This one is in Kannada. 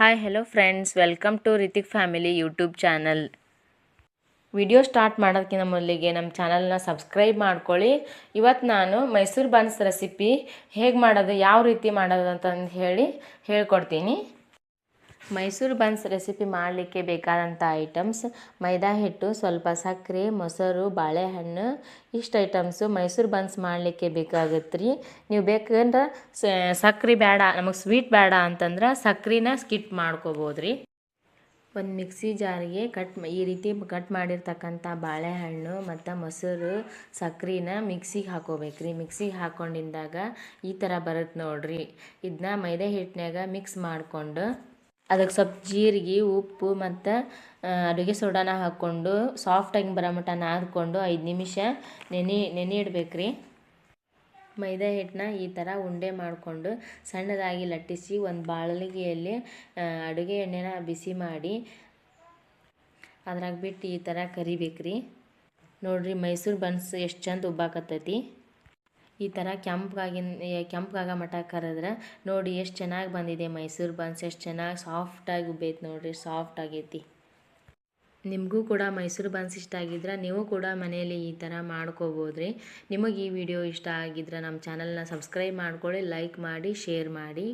Hi hello friends welcome to Hrithik family YouTube channel video start ಮಾಡೋದಕ್ಕಿಂತ ಮೊದಲಿಗೆ ನಮ್ಮ ಚಾನಲ್ನ ಸಬ್ಸ್ಕ್ರೈಬ್ ಮಾಡ್ಕೊಳ್ಳಿ. ಇವತ್ತು ನಾನು ಮೈಸೂರು ಬನ್ಸ್ ರೆಸಿಪಿ ಹೇಗೆ ಮಾಡೋದು, ಯಾವ ರೀತಿ ಮಾಡೋದು ಅಂತಂದು ಹೇಳಿ ಹೇಳ್ಕೊಡ್ತೀನಿ. ಮೈಸೂರು ಬನ್ಸ್ ರೆಸಿಪಿ ಮಾಡಲಿಕ್ಕೆ ಬೇಕಾದಂಥ ಐಟಮ್ಸ್, ಮೈದಾ ಹಿಟ್ಟು, ಸ್ವಲ್ಪ ಸಕ್ಕರೆ, ಮೊಸರು, ಬಾಳೆಹಣ್ಣು, ಇಷ್ಟು ಐಟಮ್ಸು ಮೈಸೂರು ಬನ್ಸ್ ಮಾಡಲಿಕ್ಕೆ ಬೇಕಾಗುತ್ತೆ ರೀ ನೀವು ಬೇಕಂದ್ರೆ ಸಕ್ಕರೆ ಬೇಡ, ನಮಗೆ ಸ್ವೀಟ್ ಬೇಡ ಅಂತಂದ್ರೆ ಸಕ್ಕರೆನ ಸ್ಕಿಪ್ ಮಾಡ್ಕೋಬೋದು ರೀ ಒಂದು ಮಿಕ್ಸಿ ಜಾರಿಗೆ ಕಟ್ ಈ ರೀತಿ ಕಟ್ ಮಾಡಿರ್ತಕ್ಕಂಥ ಬಾಳೆಹಣ್ಣು ಮತ್ತು ಮೊಸರು, ಸಕ್ಕರೆನ ಮಿಕ್ಸಿಗೆ ಹಾಕೋಬೇಕು ರೀ ಮಿಕ್ಸಿಗೆ ಹಾಕೊಂಡಿದ್ದಾಗ ಈ ಥರ ಬರುತ್ತೆ ನೋಡಿರಿ. ಇದನ್ನ ಮೈದಾ ಹಿಟ್ಟಿನಾಗ ಮಿಕ್ಸ್ ಮಾಡಿಕೊಂಡು ಅದಕ್ಕೆ ಸ್ವಲ್ಪ ಜೀರಿಗೆ, ಉಪ್ಪು ಮತ್ತು ಅಡುಗೆ ಸೋಡಾನ ಹಾಕ್ಕೊಂಡು ಸಾಫ್ಟಾಗಿ ಬರೋ ಮಟ್ಟ ನಾದ್ಕೊಂಡು ಐದು ನಿಮಿಷ ನೆನೆ ನೆನೆ ಇಡ್ಬೇಕ್ರಿ. ಮೈದಾ ಹಿಟ್ಟನ್ನ ಈ ಥರ ಉಂಡೆ ಮಾಡಿಕೊಂಡು ಸಣ್ಣದಾಗಿ ಲಟ್ಟಿಸಿ ಒಂದು ಬಾಳಲಿಗೆಯಲ್ಲಿ ಅಡುಗೆ ಎಣ್ಣೆನ ಬಿಸಿ ಮಾಡಿ ಅದ್ರಾಗ ಬಿಟ್ಟು ಈ ಥರ ಕರಿಬೇಕ್ರಿ. ನೋಡಿರಿ ಮೈಸೂರು ಬನ್ಸ್ ಎಷ್ಟು ಚಂದ ಉಬ್ಬಾಕತ್ತೈತಿ. ಈ ಥರ ಕೆಂಪಗಾಗಿ ಕೆಂಪಗಾಗ ಮಠ ಕರೆದ್ರೆ ನೋಡಿ ಎಷ್ಟು ಚೆನ್ನಾಗಿ ಬಂದಿದೆ ಮೈಸೂರು ಬನ್ಸ್, ಎಷ್ಟು ಚೆನ್ನಾಗಿ ಸಾಫ್ಟಾಗಿ ಉಬ್ಬೈತೆ ನೋಡಿರಿ, ಸಾಫ್ಟ್ ಆಗೈತಿ. ನಿಮಗೂ ಕೂಡ ಮೈಸೂರು ಬನ್ಸ್ ಇಷ್ಟ ಆಗಿದ್ರೆ ನೀವು ಕೂಡ ಮನೆಯಲ್ಲಿ ಈ ಥರ ಮಾಡ್ಕೋಬೋದ್ರಿ. ನಿಮಗೆ ಈ ವಿಡಿಯೋ ಇಷ್ಟ ಆಗಿದ್ರೆ ನಮ್ಮ ಚಾನಲ್ನ ಸಬ್ಸ್ಕ್ರೈಬ್ ಮಾಡ್ಕೊಳ್ಳಿ, ಲೈಕ್ ಮಾಡಿ, ಶೇರ್ ಮಾಡಿ.